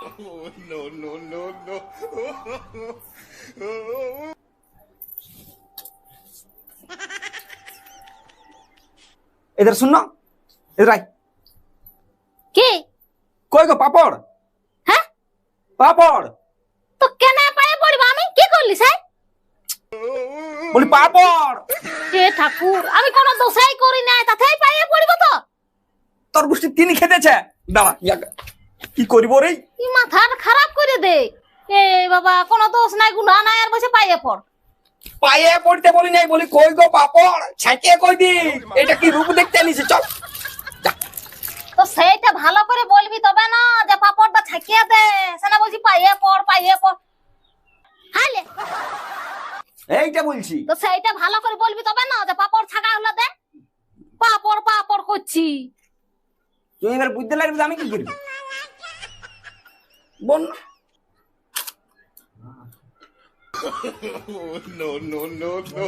no, no, no, no. এদের শুন এদের কি? কই গো পাপড়? হ্যাঁ? পাপড়। তো কেন পায়ে পড়বা? আমি কি করলি সাই বলি পাপড়। হে ঠাকুর আমি কোনো দোষাই করি নাই তাতেই পায়ে পড়ব তো? তোর গোষ্ঠী তিনি খেতেছে দাঁড়া ইয়া- কি করিব রে? ই মাথা খারাপ করে দে। এ বাবা কোনো দোষ নাই গুণা নাই আর বসে পায়ে পড়। পায়ে পড়তে বলি নাই বলি কই গো পাপড়? ছাঁকে কই দি? এটা কি রূপ দেখতে নিছে চল। তো সেইটা ভালো করে বলবি তবে না যে পাপড়টা ছাকিয়ে দে সেনা বলছি পায়ে পড় পায়ে পড়। হালে। এইটা বলছি। তো সেইটা ভালো করে বলবি তবে না যে পাপড় ছাকা হলো দে। পাপড় পাপড় করছি। তুই এবার বুঝতে লাগবে আমি কি করবি Bon. no, no, no, no.